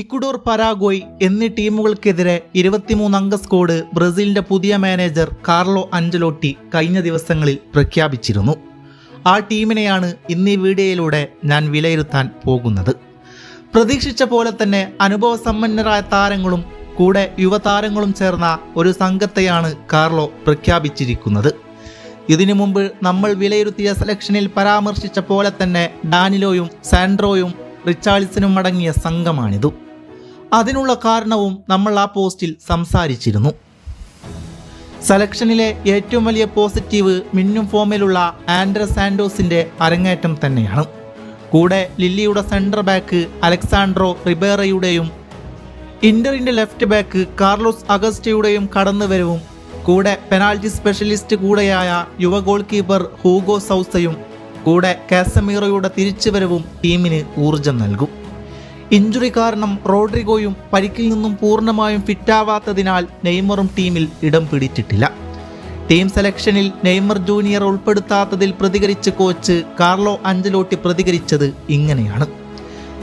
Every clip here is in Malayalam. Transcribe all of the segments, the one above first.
ഇക്വഡോർ പരാഗോയ് എന്നീ ടീമുകൾക്കെതിരെ ഇരുപത്തിമൂന്ന് അംഗ സ്ക്വാഡ് ബ്രസീലിന്റെ പുതിയ മാനേജർ കാർലോ അഞ്ചലോട്ടി കഴിഞ്ഞ ദിവസങ്ങളിൽ പ്രഖ്യാപിച്ചിരുന്നു. ആ ടീമിനെയാണ് ഇന്നീ വീഡിയോയിലൂടെ ഞാൻ വിലയിരുത്താൻ പോകുന്നത്. പ്രതീക്ഷിച്ച പോലെ തന്നെ അനുഭവസമ്പന്നരായ താരങ്ങളും കൂടെ യുവതാരങ്ങളും ചേർന്ന ഒരു സംഘത്തെയാണ് കാർലോ പ്രഖ്യാപിച്ചിരിക്കുന്നത്. ഇതിനു മുമ്പ് നമ്മൾ വിലയിരുത്തിയ സെലക്ഷനിൽ പരാമർശിച്ച പോലെ തന്നെ ഡാനിലോയും സാൻഡ്രോയും റിച്ചാൾസിനും അടങ്ങിയ സംഘമാണിതു. അതിനുള്ള കാരണവും നമ്മൾ ആ പോസ്റ്റിൽ സംസാരിച്ചിരുന്നു. സെലക്ഷനിലെ ഏറ്റവും വലിയ പോസിറ്റീവ് മിന്നും ഫോമിലുള്ള ആൻഡ്ര സാൻഡോസിന്റെ അരങ്ങേറ്റം തന്നെയാണ്. കൂടെ ലില്ലിയുടെ സെന്റർ ബാക്ക് അലക്സാൻഡ്രോ റിബേറയുടെയും ഇന്ററിന്റെ ലെഫ്റ്റ് ബാക്ക് കാർലോസ് അഗസ്റ്റയുടെയും കടന്നുവരവും കൂടെ പെനാൽറ്റി സ്പെഷ്യലിസ്റ്റ് കൂടെയായ യുവ ഗോൾ കീപ്പർ ഹൂഗോ സൗസയും കൂടെ കാസമീറോയുടെ തിരിച്ചുവരവും ടീമിന് ഊർജം നൽകും. ഇഞ്ചുറി കാരണം റോഡ്രിഗോയും പരിക്കിൽ നിന്നും പൂർണമായും ഫിറ്റാവാത്തതിനാൽ നെയ്മറും ടീമിൽ ഇടം പിടിച്ചിട്ടില്ല. ടീം സെലക്ഷനിൽ നെയ്മർ ജൂനിയർ ഉൾപ്പെടുത്താത്തതിൽ പ്രതികരിച്ച് കോച്ച് കാർലോ അഞ്ചലോട്ടി പ്രതികരിച്ചത് ഇങ്ങനെയാണ്.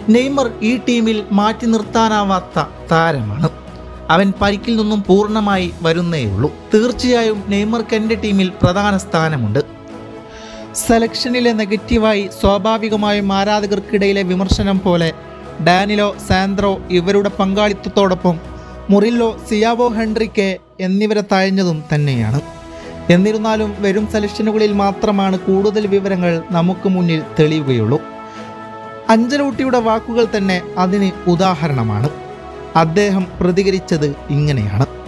നെയ്മർ ഈ ടീമിൽ മാറ്റി നിർത്താനാവാത്ത താരമാണ്. അവൻ പരിക്കിൽ നിന്നും പൂർണമായി വരുന്നേയുള്ളൂ. തീർച്ചയായും നെയ്മർക്ക് എന്റെ ടീമിൽ പ്രധാന സ്ഥാനമുണ്ട്. സെലക്ഷനിലെ നെഗറ്റീവായി സ്വാഭാവികമായും ആരാധകർക്കിടയിലെ വിമർശനം പോലെ ഡാനിലോ സാന്ത്രോ ഇവരുടെ പങ്കാളിത്തത്തോടൊപ്പം മുറില്ലോ സിയാവോ ഹെൻറിക്കെ എന്നിവരെ തഴഞ്ഞതും തന്നെയാണ്. എന്നിരുന്നാലും വരും സെലക്ഷനുകളിൽ മാത്രമാണ് കൂടുതൽ വിവരങ്ങൾ നമുക്ക് മുന്നിൽ തെളിയുകയുള്ളൂ. അഞ്ചലൂട്ടിയുടെ വാക്കുകൾ തന്നെ അതിന് ഉദാഹരണമാണ്. അദ്ദേഹം പ്രതികരിച്ചത് ഇങ്ങനെയാണ്.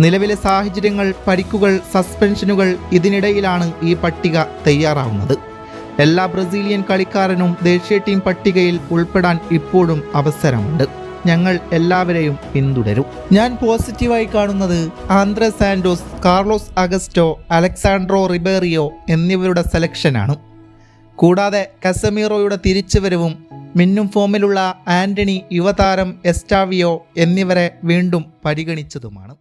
നിലവിലെ സാഹചര്യങ്ങൾ പരിക്കുകൾ സസ്പെൻഷനുകൾ ഇതിനിടയിലാണ് ഈ പട്ടിക തയ്യാറാവുന്നത്. എല്ലാ ബ്രസീലിയൻ കളിക്കാരനും ദേശീയ ടീം പട്ടികയിൽ ഉൾപ്പെടാൻ ഇപ്പോഴും അവസരമുണ്ട്. ഞങ്ങൾ എല്ലാവരെയും പിന്തുടരും. ഞാൻ പോസിറ്റീവായി കാണുന്നത് Andrey Santos Carlos Augusto Alexsandro Ribeiro എന്നിവരുടെ സെലക്ഷനാണ്. കൂടാതെ കസമീറോയുടെ തിരിച്ചുവരവും മിന്നും ഫോമിലുള്ള ആന്റണി യുവതാരം എസ്റ്റാവിയോ എന്നിവരെ വീണ്ടും പരിഗണിച്ചതുമാണ്.